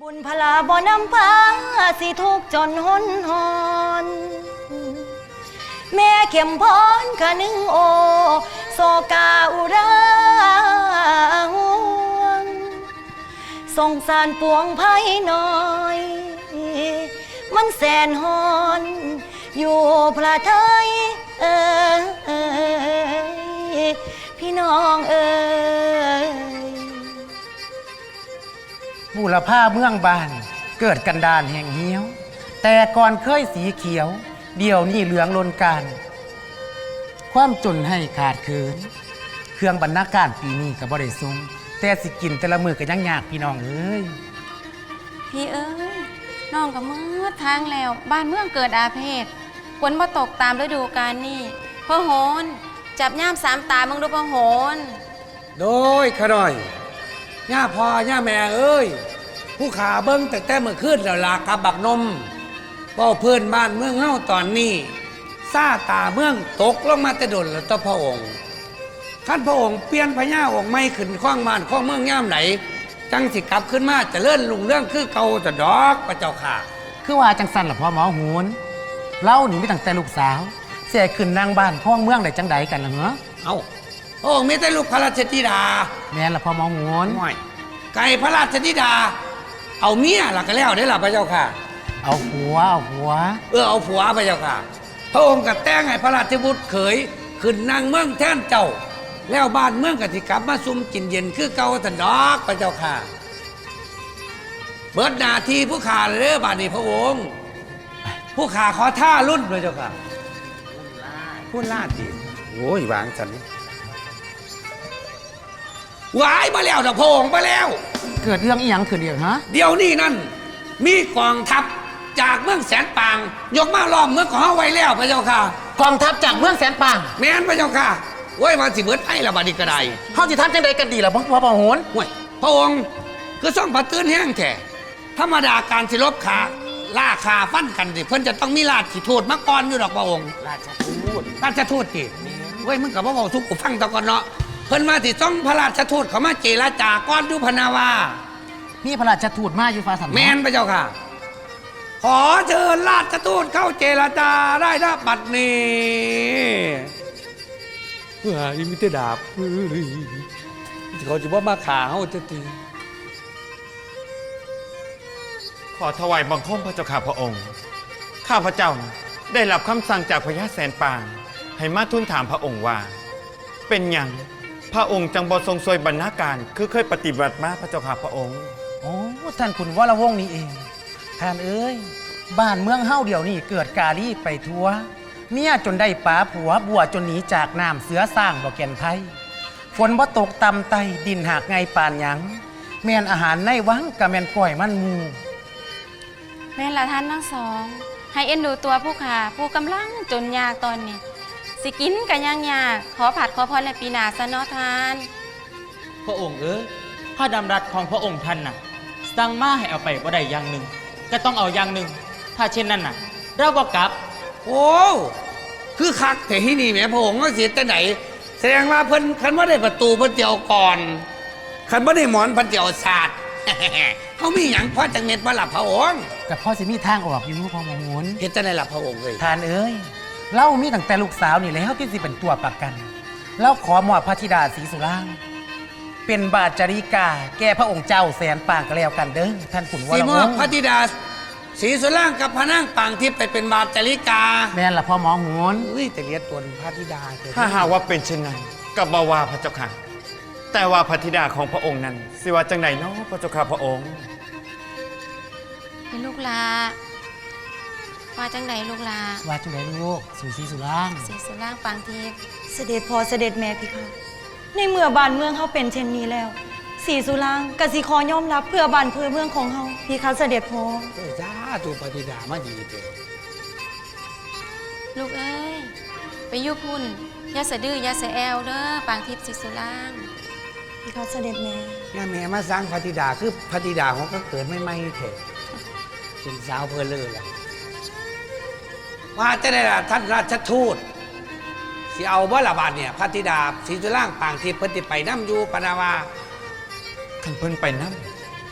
บุญพลาบ่นำพาสิทุกจนหนหอนแม่เข็มพรคะนึงโอโซกาอุราห่วงสงสารปวงไพ่น้อย มันแสนหอน อยู่พระไทยเออเอยพี่น้องเอ้ย บูรพาเมืองบาน เกิดกันดานแห่งเหี้ยว แต่ก่อนเคยสีเขียว เดี๋ยวนี้เหลืองลนการ ความจนให้ขาดเคิน เครื่องบรรณาการปีนี้ก็บ่ได้ทรงแต่สิกินแต่ละมือก็ยังยากพี่น้องเอ้ยพี่เอ้ยน้องก็มืดทางแล้ว บ้านเมืองเกิดอาเพศฝนมาตกตามฤดูกาลนี่พ่อโหนจับย่ามสามตามึงดูพ่อโหนโดยขะหน่อย ย่าพ่อย่าแม่เอ้ย ผู้ขาเบิ้งแต่แต่เมื่อคืนแล้วลากับบักนมเป้าเพื่อนบ้านเมืองเฮาตอนนี้ซาตาเมืองตกลงมาแต่ดนแล้วต่อพระองค์ท่านพระองค์เปลี่ยนพญาองค์ไม่ขึ้นข้องบ้านข้องเมืองย่ามไหนจังสิกลับขึ้นมาเจะเลื่อนลุงเรื่องคือเก่าแต่ดอกพระเจ้าค่ะ คือว่าจังสันล่ะพ่อหมอโหนเล่านี่มีตั้งแต่ลูกสาว เสียขึ้นนางบ้านพ้องเมืองได้จังใดกันล่ะเหรอเอา พระองค์มีแต่ลูกพระราชธิดา แม่นล่ะพ่อหมอโหนห่วยไก่พระราชธิดา เอาเมียหลักก็แล้วได้อล่ะพระเจ้าค่ะ เอาหัวเอาหัว เออเอาผัวพระเจ้าค่ะ พระองค์ก็แต่งให้พระราชบุตรเขยขึ้นนางเมืองแทนเจ้า แล้วบ้านเมืองกติกลับมาซุ่มกินเย็นคือเก่าตันดอกพระเจ้าค่ะ เบิดหนาทีผู้ขาเลยเด้อบาดนี้พระองค์ ผู้ขาขอท่ารุ่นพระเจ้าค่ะพูดลาดดีโอ้ยวางสัน หวายมาแล้วดอกพระองค์มาแล้ว เกิดเรื่องอีหยังขึ้นเดียวฮะ เดี๋ยวนี้นั่น มีกองทัพจากเมืองแสนปาง ยกมาล้อมเมืองของเฮาไว้แล้วพระเจ้าค่ะ กองทัพจากเมืองแสนปางแม่นพระเจ้าค่ะโอ้ยวันสิเบิดไพ่ละบาดนีกระไดเฮาสิทำจังใดกันดีล่ะพ่อพ่อหมอโหนโอ้ยพระองค์คือส่องผัดตื้นแห้งแท้ธรรมดาการสิลบขาล่าขาฟันกันสิเพิ่นจะต้องมีราชทูตมาก่อนอยู่ดอกพระองค์ราชทูตราชทูตติเว้ยมึงกับว่าเว้าทุกกูฟังตะก่อนเนาะ เพิ่นมาสิต้องพระราชทูตเขามาเจรจาก่อนอยู่พนาวา มีพระราชทูตมาอยู่ฟ้าสันแมนพระเจ้าค่ะ ขอเชิญราชทูตเข้าเจรจาได้นะบัดนี้ว้ายมิเตดาบเฮ้ยเขาจะว่ามาขาเขาจะตีขอถวายบังคมพระเจ้าข้าพระองค์ ข้าพระเจ้าได้รับคำสั่งจากพญาแสนปาง ให้มาทูลถามพระองค์ว่า เป็นหยัง พระองค์จังบทรงสวยบรรณาการ คือเคยปฏิบัติมาพระเจ้าข้าพระองค์ โอ้ท่านคุณวรวงศ์นี่เอง ท่านเอ้ย บ้านเมืองเฮาเดี๋ยวนี้เกิดกาลีไปทั่ว เมียจนได้ป๋าผัวบัวจนหนีจากน้ำเสือสร้างบ่แก่นไทย ฝนบ่ตกตำไตดินหากไงปานหยัง แม่นอาหารในวังกะแม่นก้อยมันหมู แม่นละท่านทั้งสอง ให้เอ็นดูตัวผู้ขาผู้กำลังจนยากตอนนี้ สิกินกันยังยากขอผัดขอพรในปีหนาซะเนาะทาน พระองค์เอ้ยพระดำรัสของพระองค์ท่านน่ะสั่งมาให้เอาไปว่าใดอย่างหนึ่ง ก็ต้องเอาอย่างหนึ่ง ถ้าเช่นนั้นน่ะ เราก็กลับ โอ้คือคักแต่ที่นี่แหม่พระองค์ว่าเสียแต่ไหน แสดงว่าเพิ่นคันว่าได้ประตูเพิ่นเจียวก่อนคันว่าได้หมอนเพิ่นเจียวศาสตร์ เขามีหยังพ่อจังเม็ดมาหลับพระองค์กับพ่อสิมีทางออกอยู่รู้พ่อหมอโหนเฮ็ดจังได๋ล่ะพระองค์เอ้ย ทานเอ้ย เล่ามีตั้งแต่ลูกสาวนี่แล้วที่สิเป็นตัวประกันแล้วขอมอบพระธิดาศรีสุรางค์เป็นบาทจาริกา แก่พระองค์เจ้าแสนปางก็แล้วกันเด้อท่านขุนวสีรมวอบงศ์พระธิดาศรีสุรางค์กับพระนางปางทิพย์ไปเป็นบาปจาริกาแม่นละพ่อหมอโหนเฮ้ยแต่เลียดตนพระธิดาเกิดถ้าหากว่าเป็นเช่นนั้นกับบาวาพระเจ้าค่ะ แต่ว่าพระธิดาของพระองค์นั้นสิว่าจังไหนเนาะพระเจ้าข้าพระองค์ เป็นลูกลา ว่าจังใดลูกลาว่าจุไหนลูกสู่ศรีสุรางค์เสียสุร่างปางทิพย์เสด็จพ่อเสด็จแม่พี่คะในเมื่อบ้านเมืองเขาเป็นเช่นนี้แล้ว สีสุรางค์กสิขอยอมรับเพื่อบ้านเพื่อเมืองของเขาพี่คะเสด็จพ่อเออจ้าตูพระธิดามาดีเถอะลูกเอ้ยไปอยุพุ่นอยาสะดืออยาสะแอวเด้อปางทิพย์สิสุร่างพี่คะเสด็จแม่ย่าแม่มาสร้างพระธิดาคือพระธิดาของก็เกิดไม่ไม่เถอะเป็นสาวเพอเลยล่ะ ว่าจะได้ล่ะท่านราชทูตสิเอาบ่ละบาดเนี่ยพระธิดาศรีสุรางค์ปางทิพย์เพิ่นสิไปน้ำอยู่ปานาวาขันเพิ่นไปนั่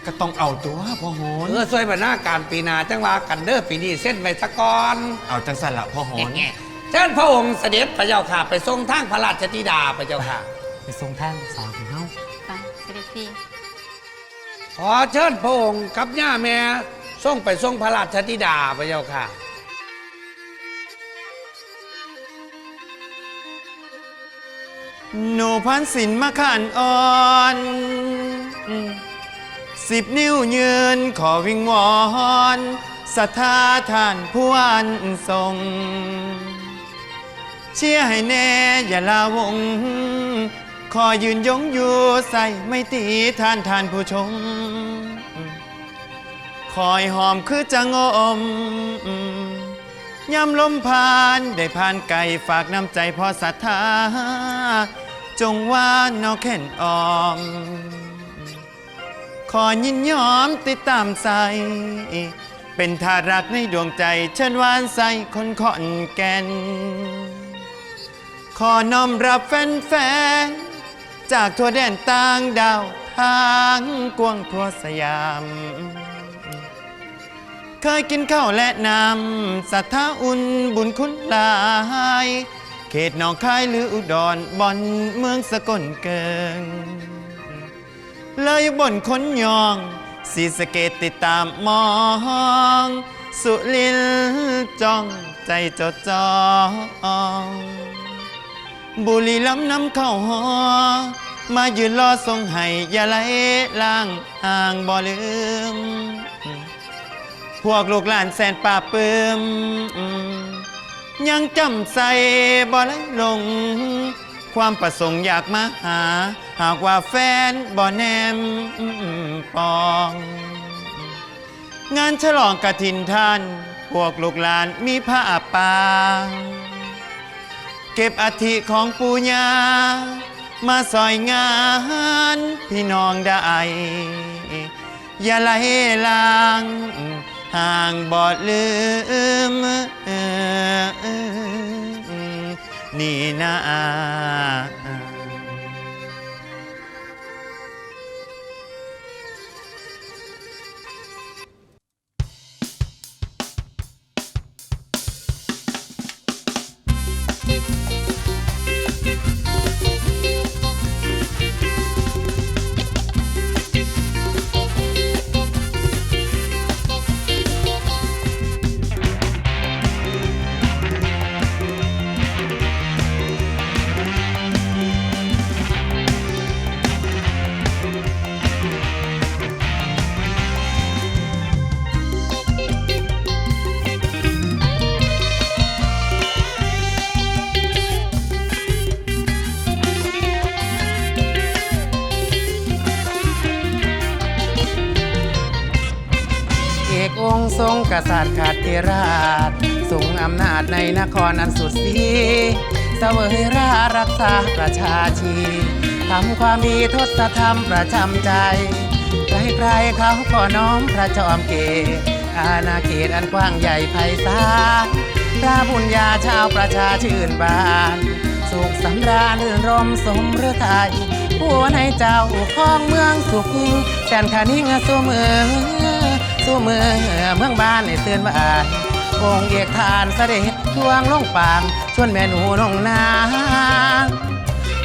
ก็ต้องเอาตัวพ่อโหนเออช่วยบรรณาการปีหนาจังว่ากันเด้อปีนี้เส้นไว้สะก่อนเอาจังสันละพ่อโหนเชิญพระองค์เสด็จพระเจ้าค่ะ ไปทรงทางพระราชธิดาพระเจ้าค่ะ ไปทรงท่านสาวของเฮาไปเสด็จพี่ขอเชิญพระองค์กับย่าแม่ทรงไปทรงพระราชธิดาพระเจ้าค่ะ หนูพันศิลมาขานอ่อนสิบนิ้วยืนขอวิงวอนศรัทธาท่านผู้อันทรง เชียร์ให้แน่อย่าลาวง ขอยืนยงอยู่ใส่ไม่ตีท่านท่านผู้ชม คอยหอมคือจะงอมย่ำลมผ่านได้ผ่านไก่ฝากน้ำใจพอศรัทธา จงว่านอกแข่นออม ขอยินยอมติดตามใส เป็นทารักในดวงใจ เชิญวานใสคนขอนแก่น ขอน้อมรับแฟนๆ จากทั่วแดนต่างดาวทางกวางทั่วสยาม เคยกินข้าวและน้ำศรัทธาอุ่นบุญคุณหลาย เขตหนองคายหรืออุดรบ่อนเมืองสกลเกิง เลยบนคนยองสีสะเกตติดตามมอง สุลินจ้องใจจดจองบุรีล้ำน้ำเข้าหอ มายืนรอทรงให้อย่าไหลล่างห่างบ่ลืม พวกลูกหลานแสนป่าบปลื้ม ยังจำใส่บ่ไหลลง ความประสงค์อยากมาหา หากว่าแฟนบ่แนมปอง งานฉลองกระถินท่าน พวกลูกหลานมีผ้าป่าเก็บอธิของปูญามาซอยงานพี่น้องได้อย่าไหลลาง ห่างบอดลืมนี่นา ริย์ขัดเทราชทรงอำนาจในนครอันสุดสีเสวยรารักษาประชาชีทำความดีทศธรรมประจำใจใครๆเขาก็น้อมพระจอมเกศอาณาเขตอันกว้างใหญ่ไพศาลพระบุญญาชาวประชาชื่นบาน สุขสำราญรื่นรมสมฤทัยผู้ในเจ้าของเมืองสุขแสนขานิ่งสู้มือ สู้มือเมืองบ้านในเตือนว่านองค์เอกทานเสด็จทวงลงปางชวนแม่หนูลงนาง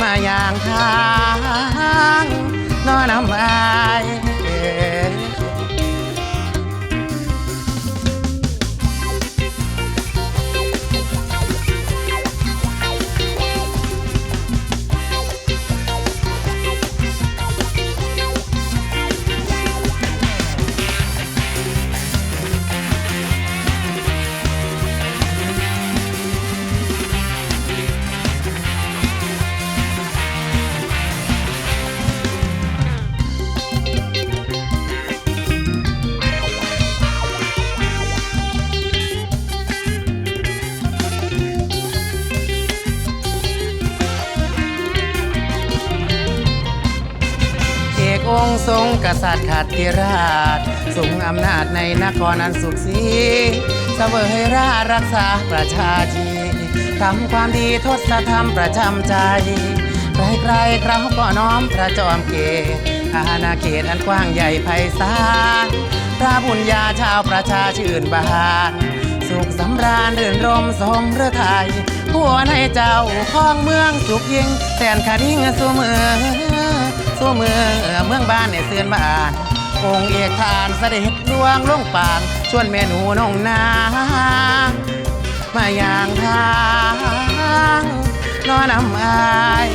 มาอย่างทางนอนน้ำอาย กษัตริย์ขัดธิราชทรงอำนาจในนครอันสุขสีเสวยราชรักษาประชาชีทำความดีทศธรรมประจำใจ ใครๆเขาก็น้อมพระจอมเกศอาณาเขตอันกว้างใหญ่ไพศาลพระบุญญาชาวประชาชื่นบานสุขสำราญเรื่นรมสมฤทัยหัวในเจ้าของเมืองสุขยิ่งแสนคดิ่งสู่เมือ สู่เมืองเมืองบ้านในเสือนบ้านองค์เอกทานเสด็จดวงลงปางชวนแม่หนูน้องนางมาอย่างทางนอนำอาย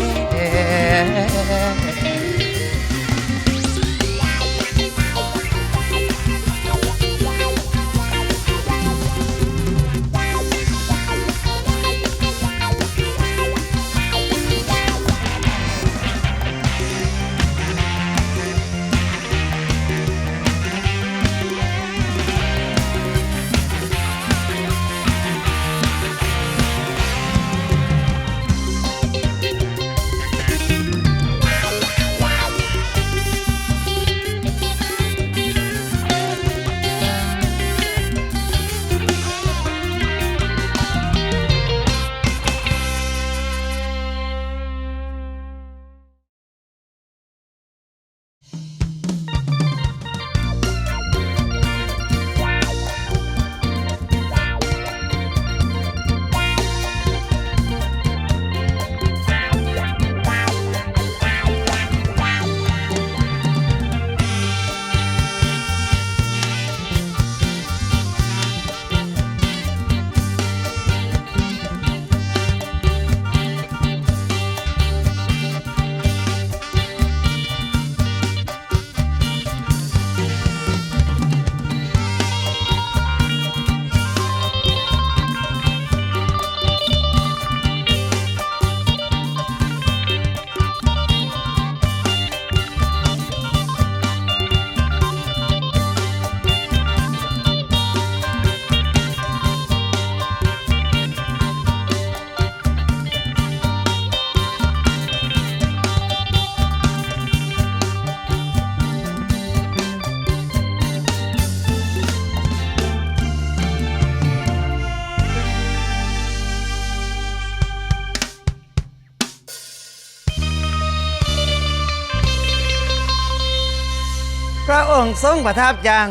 องค์ทรงประทับยัง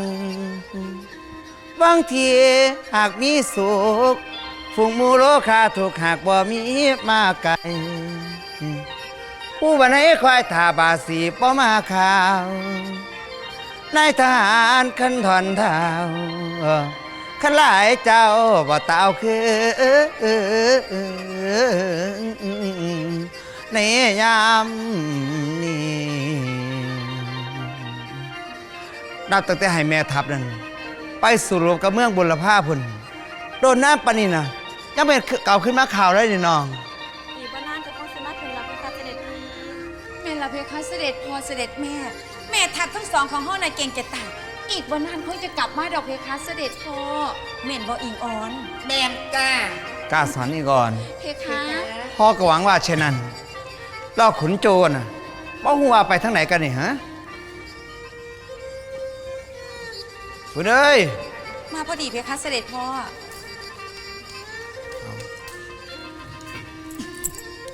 บางทีหากมีสุขฝูงหมูโลคาถูกหากบ่มีมาไกลผู้บันให้ควายถาบาสีป้อมาข่าวนายทหารขันถอนเท้าขันหลายเจ้าบ่ตาคือในยาม นี้นับตั้งแต่ให้แม่ทัพนั้นไปสู่รวมกับเมืองบุรพาพุ่นโดนน้ำปานนินะยังเป็นเก่าขึ้นมาข่าวได้นี่น้อง อีบ้านานจะพ้องสมาถึงรับเพคะเสด็จพี่แม่รับเพคะเสด็จพ่อเสด็จแม่ แม่ทัพทั้งสองของห้องนายเก่งจะตายอีกวันนั้นคงจะกลับมาดอกเพคะเสด็จพ่อแม่นบ่อิงออนแมนจ้ากล้าสอนนี่ก่อน เพคะพ่อก็หวังว่าเช่นนั้นเราขุนโจรน่ะบ่ฮู้ว่าไปทางไหนกันนี่ฮะ คุณเอ้ยมาพอดีเพคะเสด็จพ่อ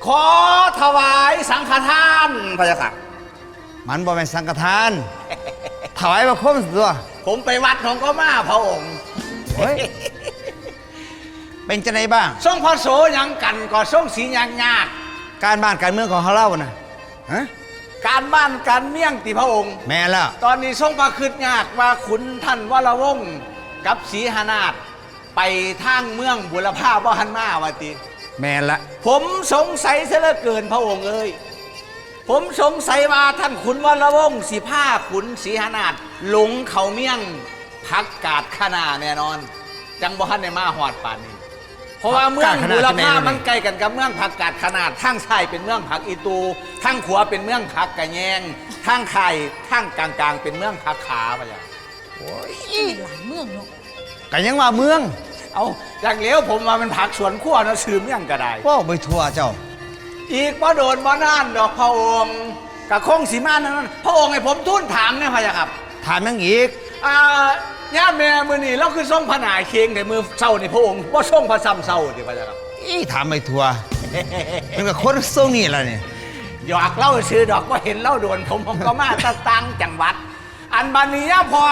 ขอถวายสังฆทานพระเจ้าค่ะ มันบ่แม่นสังฆทาน ถวายบังคมตัวผมไปวัดของก็มาพระองค์เฮ้ยเป็นจังไดบ้าง ทรงพระโสยังกันก็ทรงสียางยากการบ้านการเมืองของเขาเล่าน่ะฮะ การบ้านการเมี่ยงติพระองค์ แม่นแล้วตอนนี้ทรงประคืดยากว่าขุนท่านวรวงศ์กับศรีหนาฏไปทางเมืองบุรพาบ่หันมาวาติ แม่นละผมสงสัยเสียเหลือเกินพระองค์เอ้ยผมสงสัยว่าท่านขุนวรวงศ์สีผ้าขุนศรีหนาฏหลงเขาเมี่ยงพักกาดขนาแน่นอน จังบ่ทันในมาหอดป่านนี้ เพราะว่าเมืองบุรพามันใกล้กันกับเมืองผักกาดขนาดทางซ้ายเป็นเมืองผักอีตูทางขวาเป็นเมืองผักกะแยงทางไข่ทางกลางๆ เป็นเมืองผักขาไปอย่างกันยังว่าเมือง เอาอย่างเหลี้ยวผมว่ามันผักสวนขั้วเนาะซื้อเมี่ยงก็ได้ว่าไปทั่วเจ้า อีกบ่โดนบ่นานดอกพระองค์กับคงสีมานั้นพระองค์ให้ผมทุ่นถามเนี่ยพะยะครับ ถามยังอีกอ่า ย่าแม่มือนี่เราคือส่งผนาเคียงในมือเศร้านี่พระองค์ว่าส่งพระซ้ำเศร้าดิพะยะครับอีถามไปทั่วมันก็คนทรงนี่แหละเนี่ยหยอกเล่าซื้อดอกว่าเห็นเล่าโดนผมผมก็มาตะตังจังหวัด อันบันนี้อะพอ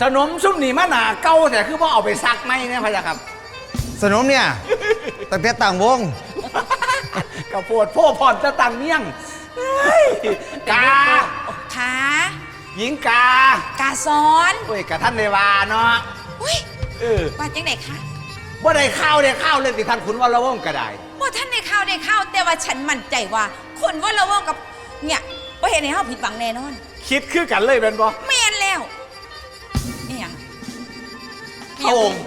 สนมซุ่มนี่มาหนาเก้าแต่คือว่าเอาไปซักไหมเนี่ยพะยะครับ สนมเนี่ยตั้งแต่ต่างวงกระปวดพ่อผ่อนตะตังเมี่ยงเฮ้ยกาขา หญิงกากาซ้อนโอ้ยกะท่านเลวาเนาะอุ้ยเออว่าจังไหนคะว่าได้ข้าวได้ข้าวเล่นติท่านขุนว่าละวงก็ได้ว่าท่านได้ข้าวได้ข้าวแต่ว่าฉันมั่นใจว่าคนว่าเราว่ากับเนี่ยว่าเห็นในห้องผิดหวังแน่นอนคิดคือกันเลยเป็นบ่แม่นแล้วนี่ยังพระองค์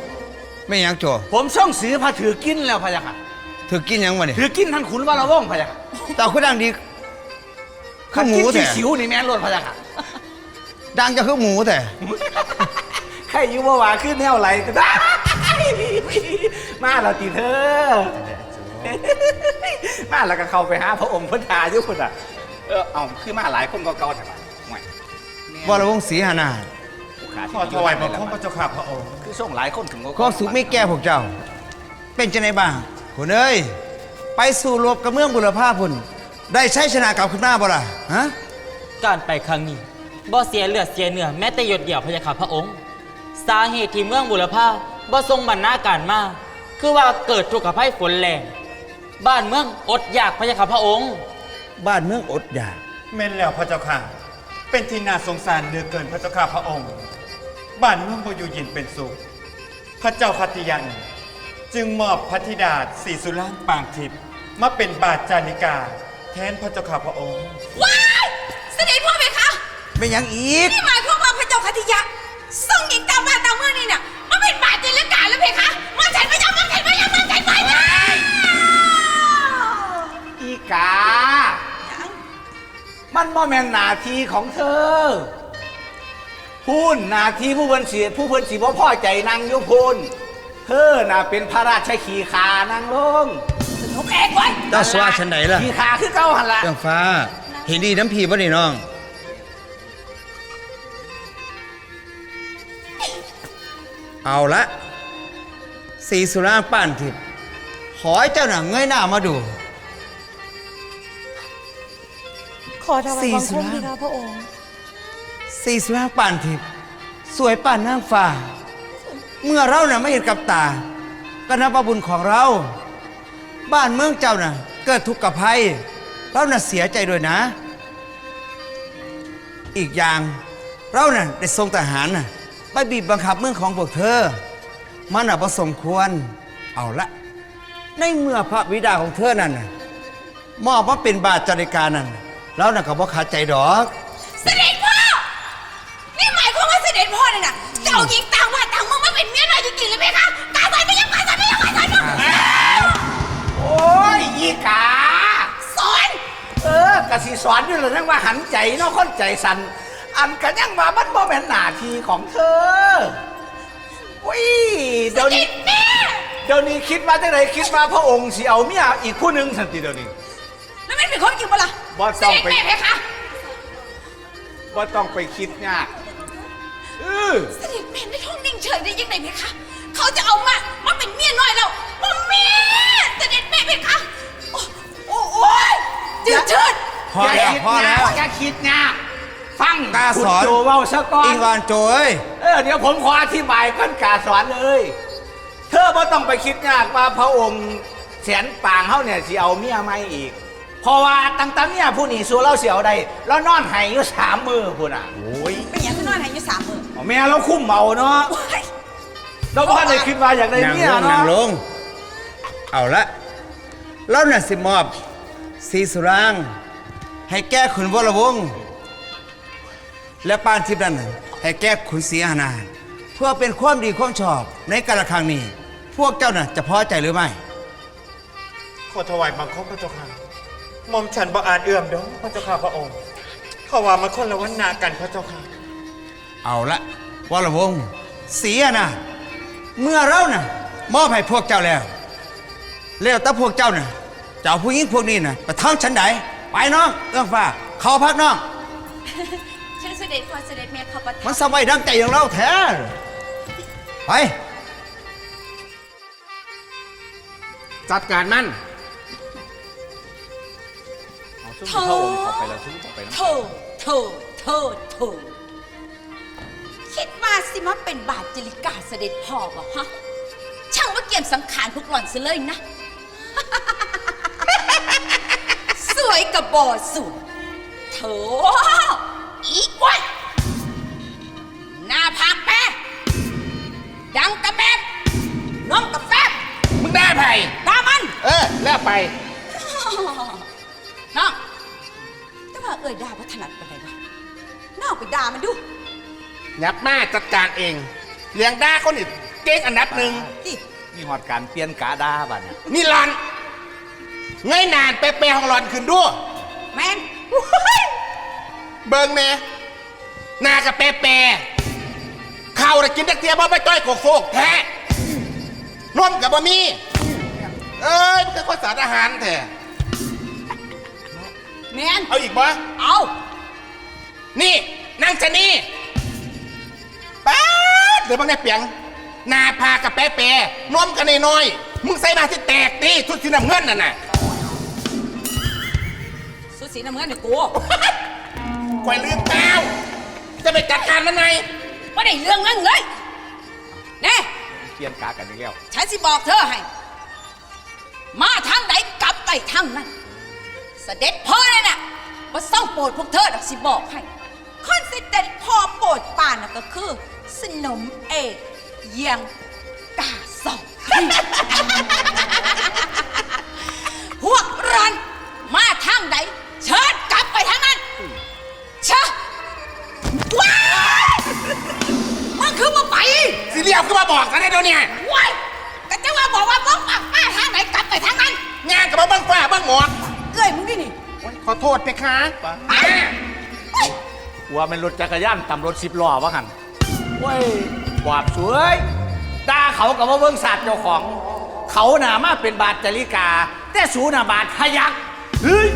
ไม่หยังโจผมส่งสือพาถือกินแล้วพะยะค่ะ ถือกินหยังวะเนี่ยถือกินท่านขุนว่าละวงพะยะค่ะเต่าคือดังดีคือหมูกินแต่สิวนี่แม่นรดพะยะค่ะ ดังจะคือหมูแต่ใครอยุบว่าขึ้นแนวไหลก็ได้มาเราตีเธอ มาแล้วก็เข้าไปหาพระองค์พุทธาอยุพุทธะเออเอาคือมาหลายคนก็เก่าแต่ว่าห่วยวรวงศ์ศรีหานาถผู้ขาขอถวายบังคมพระเจ้าข้าพระองค์ คือส่งหลายคนถึงก็ความสุขไม่แก่พวกเจ้า เป็นจังไดบ้างคุณเอ้ย ไปสู่รบกับเมืองบุรพาพุ่น ได้ใช้ชนะกลับขึ้นมาบ่ล่ะฮะ การไปครั้งนี้ บ่เสียเลือดเสียเนื้อแม้แต่หยดเดียวพระยาค่ะพระองค์ สาเหตุที่เมืองบุรพาบ่ทรงบรรณาการมาคือว่าเกิดทุกขภัยฝนแรงบ้านเมืองอดอยากพระยาค่ะพระองค์ บ้านเมืองอดอยากแม่นแล้วพระเจ้าค่ะ เป็นที่น่าสงสารเหลือเกินพระเจ้าข้าพระองค์ บ้านเมืองบ่อยู่เย็นเป็นสุข พระเจ้าพัทยัน จึงมอบพระธิดาสีสุรางปางทิพย์มาเป็นบาทจาริกา แทนพระเจ้าข้าพระองค์ว้ายเสด็จพ่อไหมคะ ไม่หยังอีก นี่หมายความว่าพระเจ้าคติยะส่งหญิงตามบ้านตามเมืองนี่เนี่ยมาเป็นบาทเจริญการแล้วเพคะมาฉันไม่ยอมมาฉันไม่ยอมมาฉันไม่ยอมอีกา มันบ่แม่นหนาทีของเธอ พูนหนาทีผู้เพิ่นสีผู้เพิ่นสีบ่พ่อใจนางอยุพูนเธอน่ะเป็นพระราชขีขานางลงสนุกเองไว้ยเจ้าสว่าฉันไหนล่ะ ขีขาคือเก่าหันละ เรื่องฟ้า เห็นดีน้ำพีบ่นี่น้อง เอาละสีสุรางป้านทิพย์ขอให้เจ้าหนังเงยหน้ามาดู ขอถวายบังคมสี่สิบพี่ครับพระองค์สีสุรางป่านทิพย์สวยป่านนางฟ้า เมื่อเราน่ะไม่เห็นกับตาก็นับว่าบุญของเรา บ้านเมืองเจ้าน่ะ เกิดทุกข์กับภัยเราน่ะเสียใจด้วยนะ อีกอย่างเราน่ะได้ทรงทหารน่ะ ไปบีบบังคับเมืองของพวกเธอ มันน่ะประสมควร เอาละ ในเมื่อพระบิดาของเธอนั่นน่ะมอบว่าเป็นบาทจาริการนั่นเราน่ะก็บ่ขาดใจดอก เสด็จพ่อ นี่หมายความว่าเสด็จพ่อเนี่ยนะจะเอาหญิงต่างบ้าต่างเมืองมาเป็นเมียน้อยจริงๆเลยเพคะกาใส่ไม่ยังกาใส่ไม่ยังกาใส่ไม่ยังโอ้ยอีกา สอน เออกะสิสอนอยู่เลยนั่งว่าหันใจเนาะคนใจสัน อันกันยังว่ามันบ่แม่นหน้าที่ของเธอวิเดี๋ยวนี้แม่เดี๋ยวนี้คิดว่าจังไดคิดว่าพระองค์สิเอาเมียอีกผู้หนึงสันติเดี๋ยวนี้ แล้วมันเป็นความจริงปะล่ะบ่ต้องไป เสด็จแม่เพคะว่าต้องไปคิดยากเออเสด็จแม่ไม่ท้องนิ่งเฉยได้ยังไงเพคะ เขาจะเอามามาเป็นเมียน้อยเรามาแม่เสด็จแม่เพคะ โอ้โอ้โอ้ยจืดชืด พอแล้วย่าคิดพอแล้วยากอย่าคิดยาก ฟังกล้าคุณสอน โจเว้าซะก่อน อิงวานโจเอ้ย เออเดี๋ยวผมขออธิบายก้นกาสอนเลย เธอบ่ต้องไปคิดยากว่าพระองค์แสนปางเฮาเนี่ยสิเอาเมียไม่อีก เพราะว่าตั้งแต่เมียผู้นี้สู้เราเสียวได้แล้วนอนไห้อยู่สามมือพุ่นอะโอ้ยเป็นอย่างที่นอนหายอยู่สามมือเอาแม่เราคุ้มเมาเนาะว้ายเราพ่อได้คิดว่าอยากได้นางเมียลงนาเนาะงลง เอาละแล้วน่ะสิมอบสีสุรางให้แก้ขุนวรวงศ์ และปานทิพย์นั่นน่ะให้แก้ขุนศรีอานาถเพื่อเป็นความดีความชอบในการละครั้งนี้ พวกเจ้าน่ะจะพอใจหรือไม่ ขอถวายบังคมพระเจ้าค่ะหม่อมฉันบ่อาจเอื้อมเด้อพระเจ้าข้าพระองค์เขาว่ามาคนละวันนากันพระเจ้าค่ะ เอาละวรวงศ์ศรีอานาถเมื่อเราน่ะมอบให้พวกเจ้าแล้วแล้วแต่พวกเจ้าน่ะจะเอาผู้หญิงพวกนี้น่ะไปท้องฉันไหนไปน้องเอื้องฟ้าเข้าพักน้องเชิญเส ด็จพ่อเสด็จแม่ขอประทามันสบายดังใจอย่างเราแท้ไปจัดการมันเอาซุ่มที่พระองค์เข้าไปแล้วซุ่มเข้าไปแล้วโถโถโถโถคิดว่าสิมาเป็นบาทจริกาเสด็จพ่อบ่ฮะช่างว่าเกี่ยมสังขารพวกหล่อนเสียเลยนะ สวยกับบอสวยโถ อีกวันหน้าผากแปะดังกระแมบน้องกระแฟบมึงได้ไผ่ตามัน เออแล้วไปน้องแต่ว่าเอ่ยด่าว่าถนัดปานใดวะน้องไปด่ามันดู ยับมาจัดการเองเลี้ยงด้าคนอีกเก่งอันดับหนึ่งสิมีหอดการเปลี่ยนกาดาบัดเนี่ยนี่หลอนเงยหนานเปเปของหลอนขึ้นด้วยแมน เบิงเน่หนากับเปเปข้าวน่ะกินตักเทียบ่ไปจ้อยโกกโฟกแท้นมกับบะมีเอ้ยมันก็ข้อสารอาหารแท้แมนเอาอีกบ่เอานี่นางชะนีป๊าดเดี๋ยวบางเนี่ยเปียงหนาพากับเปเปนมกันน้อยๆมึงใส่มาที่แตกตีชุดสีน้ำเงินน่ะน่ะ สุดสีน้ำเงินเนี่ยกู กวยลืมเปล่าจะไปจัดการมันไงว่าได้เรื่องนั้นเลยแน่เปลี่ยนกากันอีกแล้ว ฉันสิบอกเธอให้ มาทางไหนกลับไปทางนั้น เสด็จพ่อเลยน่ะว่าเศร้าโปรดพวกเธอดอกสิบอกให้คนเสด็จพ่อโปรดป่านน่ะก็คือ สนมเอกเยียงกาสอง พวกรันมาทางไหนเชิญกลับไปทางนั้นเชิญว้ายมันคือมาไปสิเรียกขึ้นมาบอกกันได้เดี๋ยวนี้ว้ายก็จะว่าบอกว่าบ้องปากป้าทางไหนกลับไปทางนั้นงานกับบ้างฟ้าบ้างหมอกเอ้ยมึงดินี่ขอโทษไปคะว่ามันรถจักรยานตำรถสิบล้อวะหันเว้ยบาปสวยด่าเขากับว่าเบิ้งศาสตร์เจ้าของ เขาหนามาเป็นบาทจริกา แต่สูหนาบาทพยักเฮ้ย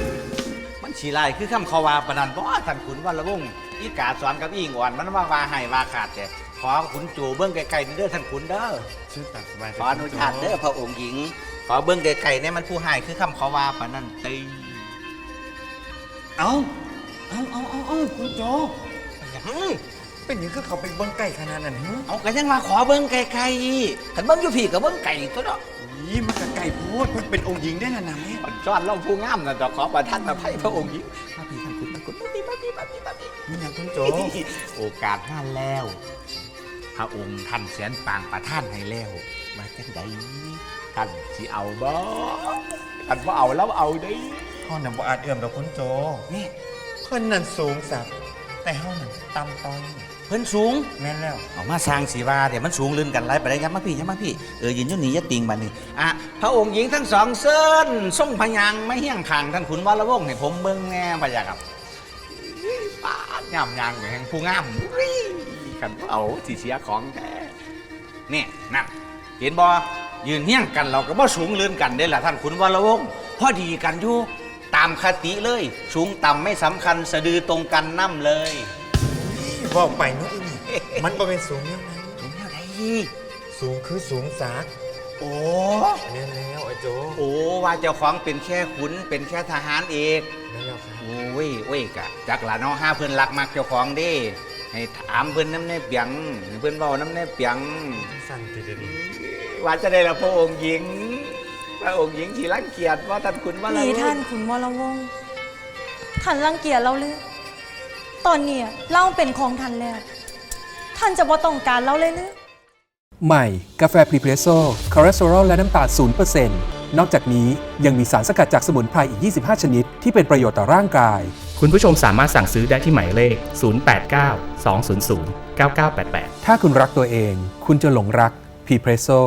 มันฉีไลายคือคำเขาว่าปนันบ่ท่านขุนวันละวงศ์อีกาสอนกับอีงอ่อนมันว่าว่าให้ว่าขาดแต่ขอขุนจูเบิ้งไกลๆเด้อท่านขุนเด้อชื่อตามสบายขออนุญาตเด้อพระองค์หญิง ขอเบิ้งไกลๆเนี่ยมันผู้ให้คือคำเขาว่าปนันตีเอาเอาเอาเอาเอาคุณโจเป็นหยังคือเขาไปเบิ้งไก่ขนาดนั้นฮะเอาก็ยังมาขอเบิ้งไกลๆขันเบิ้งอยู่พี่กับเบิ้งไก่ตัวเนาะ อีมันกับไก่พูดมันเป็นองค์หญิงได้นะนะแม่อ่อนจ้อนเล่าผู้งามนะดอกขอประท่านมาไพ่พระองค์หญิงมาพี่ท่านคุณท่านคุณมาพี่มาพี่มาพี่มาพี่นี่ยังคุณโจโอกาสท่านแล้ว พระองค์ท่านแสนปางประท่านให้แล้วมาจังใดท่านสิเอาบ่ท่านว่าเอาแล้วเอาเด้พ่อนำบ่อาจเอื้อมดอกคุณโจนี่เพิ่นนั่นสูงสักแต่เฮานั่นต่ำต้อย เพิ่นสูงแม่นแล้วเอามาสร้างสีวาเดี๋ยวมันสูงลื่นกันไรไปได้ยับมาพี่ยับมาพี่เออยืนอยู่นี่อยะติงบันนี่อะพระองค์หญิงทั้งสองเส้นทรงพยางไม่เฮี้ยงขางท่านขุนวรวงศ์ให้ผมเบิ่งแน่พะยะครับป้าดงามยางแห่งผู้งามอุ้ยกันว่าเอาสีเสียของแท้เนี่ยนั่นเห็นบ่ยืนเฮี้ยงกันเราก็บ่สูงลื่นกันได้ล่ะท่านขุนวรวงศ์พอดีกันอยู่ตามคติเลย สูงต่ำไม่สำคัญสะดือตรงกันน้ำเลย บอกไปเนาะอีนี่มันบ่เป็นสูงยังไงสูงเท่าไหร่สูงคือสูงสักโอ้แม่นแล้วไอ้โจโอ้ว่าเจ้าของเป็นแค่ขุนเป็นแค่ทหารเอกแม่นแล้วครับโอ้ยโอ้ยกะจักหลาน้องห้าเพื่อนรักมักเจ้าของเด้ให้ถามเพื่อนน้ำในเปียงให้เพื่อนเบาน้ำในเปียงสั่นติเดยวนี้ว่าจะได้ละพระองค์หญิงพระองค์หญิงที่รังเกียจว่าท่านขุนว่าหนีท่านขุนวรวงศ์ท่านรังเกียจเราหรือ ตอนเนี้ยเราเป็นของท่านแล้ว ท่านจะบ่ต้องการเราเลยหรือใหม่ กาแฟพรีเพรสโซ่คอเลสเตอรอลและน้ำตาล0%นนอกจากนี้ยังมีสารสกัดจากสมุนไพรอีก 25 ชนิด ที่เป็นประโยชน์ต่อร่างกาย คุณผู้ชมสามารถสั่งซื้อได้ที่หมายเลข 089 200 9988 ถ้าคุณรักตัวเอง คุณจะหลงรักพรีเพรสโซ่